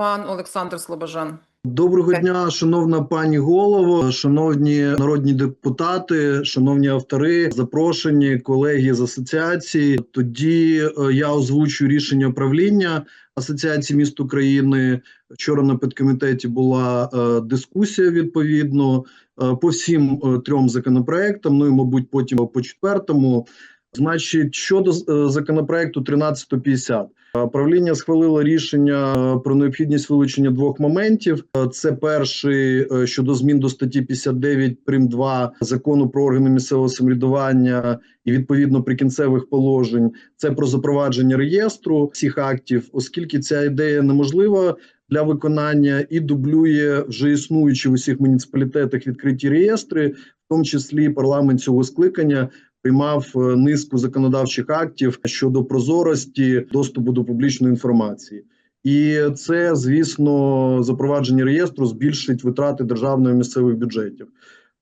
пан Олександр Слобожан. Доброго дня, шановна пані голово, шановні народні депутати, шановні автори, запрошені колеги з асоціації. Тоді е, я озвучу рішення правління Асоціації міст України. Вчора на підкомітеті була е, дискусія відповідно е, по всім трьом законопроектам. Ну і мабуть, потім по четвертому. Значить, щодо е, законопроекту 1350, е, правління схвалило рішення е, про необхідність вилучення двох моментів. Це перший щодо змін до статті 59 прим 2 закону про органи місцевого самоврядування і відповідно прикінцевих положень. Це про запровадження реєстру всіх актів, оскільки ця ідея неможлива для виконання і дублює вже існуючі в усіх муніципалітетах відкриті реєстри, в тому числі парламент цього скликання приймав е, низку законодавчих актів щодо прозорості доступу до публічної інформації. І це, звісно, запровадження реєстру збільшить витрати державної місцевих бюджетів.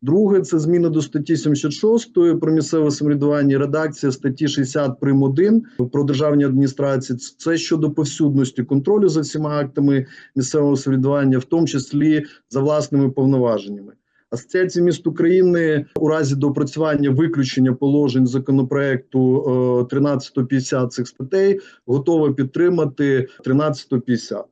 Друге, це зміни до статті 76 про місцеве самоврядування, редакція статті 60 прим. 1 про державні адміністрації. Це щодо повсюдності контролю за всіма актами місцевого самоврядування, в тому числі за власними повноваженнями. Асоціація міст України у разі доопрацювання виключення положень законопроекту е, 1350 цих статей готова підтримати 1350.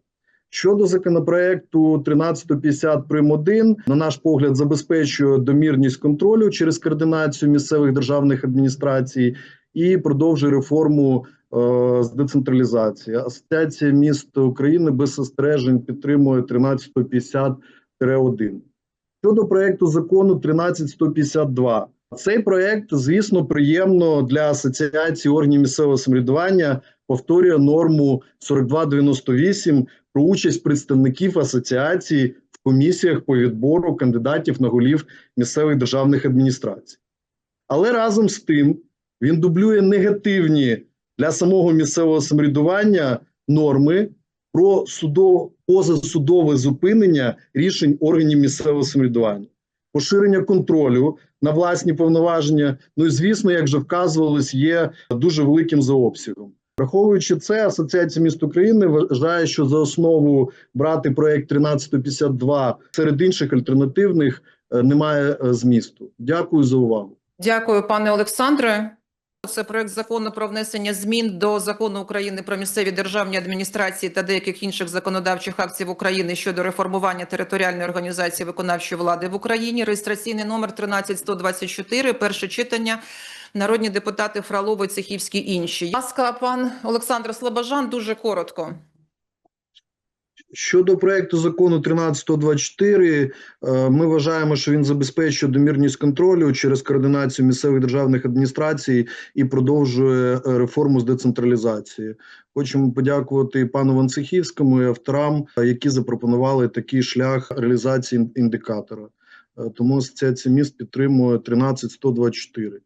Щодо законопроекту 1350 прим. 1, на наш погляд, забезпечує домірність контролю через координацію місцевих державних адміністрацій і продовжує реформу е, з децентралізації. Асоціація міст України без застережень підтримує 1350-1. Щодо проекту закону 13152. Цей проект, звісно, приємно для асоціації органів місцевого самоврядування повторює норму 4298 про участь представників асоціації в комісіях по відбору кандидатів на голів місцевих державних адміністрацій. Але разом з тим він дублює негативні для самого місцевого самоврядування норми про судово, позасудове зупинення рішень органів місцевого самоврядування, поширення контролю на власні повноваження. Ну і звісно, як вже вказувалось, є дуже великим за обсягом. Враховуючи це, Асоціація міст України вважає, що за основу брати проект 1352 серед інших альтернативних е, немає е, змісту. Дякую за увагу. Дякую, пане Олександре. Це проект закону про внесення змін до закону України про місцеві державні адміністрації та деяких інших законодавчих актів України щодо реформування територіальної організації виконавчої влади в Україні. Реєстраційний номер 13124, перше читання. Народні депутати Фролови, Цехівські, інші. Ласка, пан Олександр Слобожан, дуже коротко. Щодо проекту закону 13124, е, ми вважаємо, що він забезпечує домірність контролю через координацію місцевих державних адміністрацій і продовжує е, реформу з децентралізації. Хочемо подякувати пану Ванцехівському і авторам, е, які запропонували такий шлях реалізації індикатора. Тому асоціація міст підтримує 13124.